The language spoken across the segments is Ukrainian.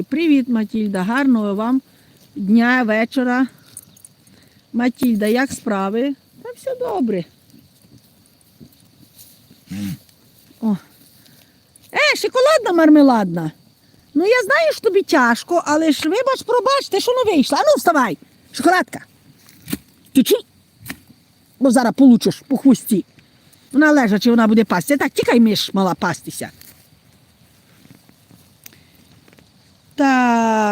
Привіт, Матільда, гарного вам дня, вечора. Матільда, як справи? Та все добре. О. Е, шоколадна мармеладна. Ну я знаю, що тобі тяжко, але ж вибач, пробач, ти що не вийшла. А ну вставай, шоколадка. Тічи. Бо зараз получиш по хвості. Вона лежачи, вона буде пастися. Так, тікай миш, мала пастися.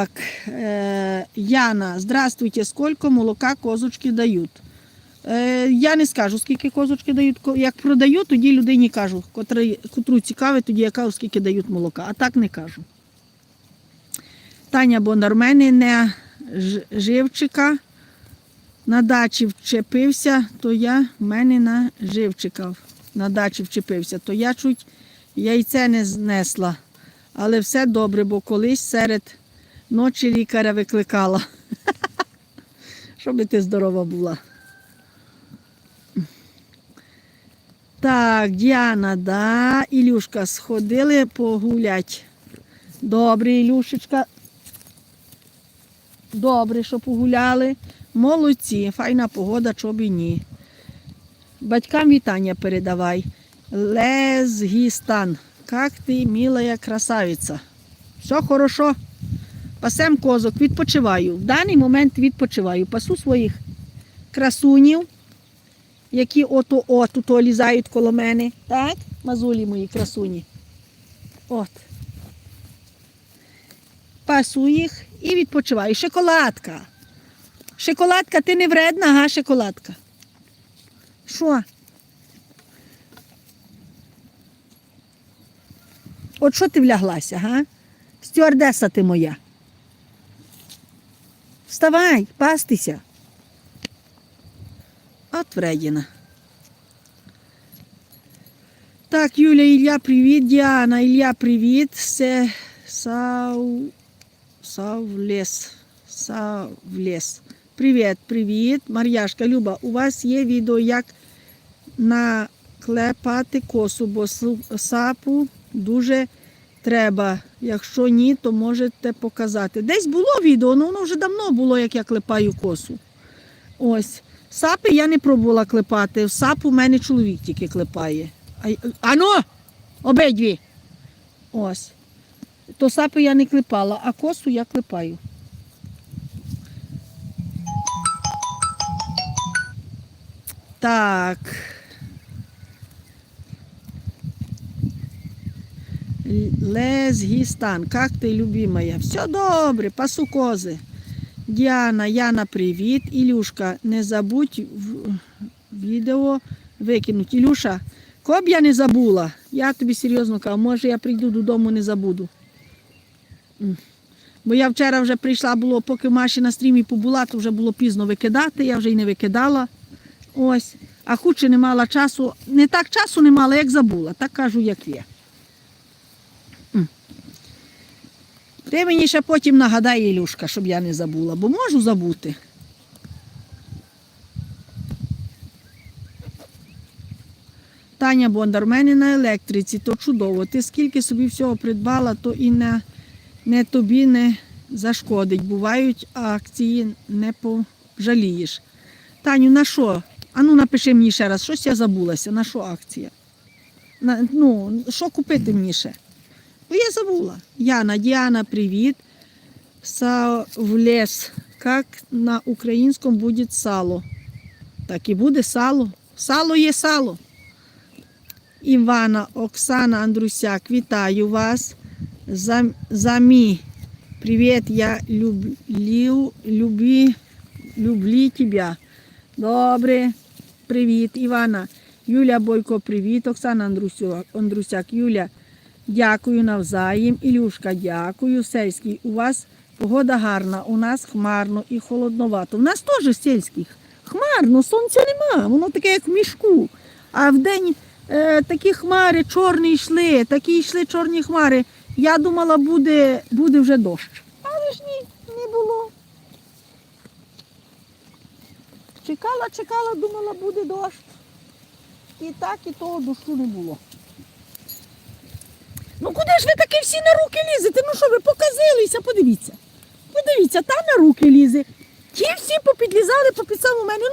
Так, э, Яна, здравствуйте, сколько молока козочки дають? Е, я не скажу, скільки козочки дають. Як продаю, тоді людині кажу, котрий, котру цікавить, тоді я кажу, скільки дають молока, а так не кажу. Таня Бондар, мене не живчика на дачі вчепився, то я в мене на живчика на дачі вчепився, то я чуть яйце не знесла. Але все добре, бо колись серед ночі лікаря викликала. Щоб ти здорова була. Так, Діана, да, Ілюшка, сходили погулять. Добре, Ілюшечка. Добре, що погуляли. Молодці, файна погода, чоб і ні. Батькам вітання передавай. Лезгістан. Как ти, милая красавиця. Все хорошо. Пасем козок, відпочиваю. В даний момент відпочиваю. Пасу своїх красунів, які ото от тут лізають коло мене. Так, мазулі мої красуні. От. Пасу їх і відпочиваю. Шоколадка. Шоколадка, ти не вредна, га, шоколадка? Що? От що ти вляглася, га? Стюардеса ти моя. Вставай, пастися. От вредіна. Так, Юля, Ілля, привіт. Діана, Ілля, привіт. Це Сау... Савлес. Савлес. Привіт, привіт. Мар'яшка, Люба, у вас є відео, як наклепати косу, бо сапу дуже треба. Якщо ні, то можете показати. Десь було відео, але воно вже давно було, як я клепаю косу. Ось. Сапи я не пробувала клепати. Сапу в мене чоловік тільки клепає. А, ано! Обидві. Ось. То сапи я не клепала, а косу я клепаю. Так. Лезгістан, как ти, любимая? Все добре, пасу кози. Діана, Яна, привіт. Ілюшка, не забудь відео викинути. Ілюша, коб я не забула. Я тобі серйозно кажу, може я прийду додому, не забуду. Бо я вчора вже прийшла, було, поки Маші на стрімі побула, то вже було пізно викидати, я вже й не викидала. Ось. А хуче не мала часу. Не так часу не мала, як забула. Так кажу, як є. Ти мені ще потім нагадай, Ілюшка, щоб я не забула, бо можу забути. Таня Бондар, в мене на електриці, то чудово. Ти скільки собі всього придбала, то і не, не тобі не зашкодить. Бувають акції, не пожалієш. Таню, на що? Ану напиши мені ще раз, щось я забулася, на що акція? На, ну, що купити мені ще? Ну, я забула. Яна, Діана, привіт. Савлес. Як на українському буде сало? Так і буде сало. Сало є сало. Івана, Оксана Андрусяк, вітаю вас. Зам- Замі, привіт, я люблю, люблю, люблю тебе. Добре, привіт, Івана. Юля Бойко, привіт, Оксана Андрусяк. Юля, дякую навзаєм. Ілюшка, дякую. Сельський, у вас погода гарна, у нас хмарно і холодновато. У нас теж сільських. Хмарно, сонця нема, воно таке, як в мішку. А вдень е, такі хмари чорні йшли, такі йшли чорні хмари. Я думала, буде, буде вже дощ. Але ж ні, не було. Чекала, чекала, думала, буде дощ. І так, і того дощу не було. Ну куди ж ви таки всі на руки лізете? Ну що ви показилися? Подивіться. Подивіться, та на руки лізе. Ті всі попідлізали по у мене.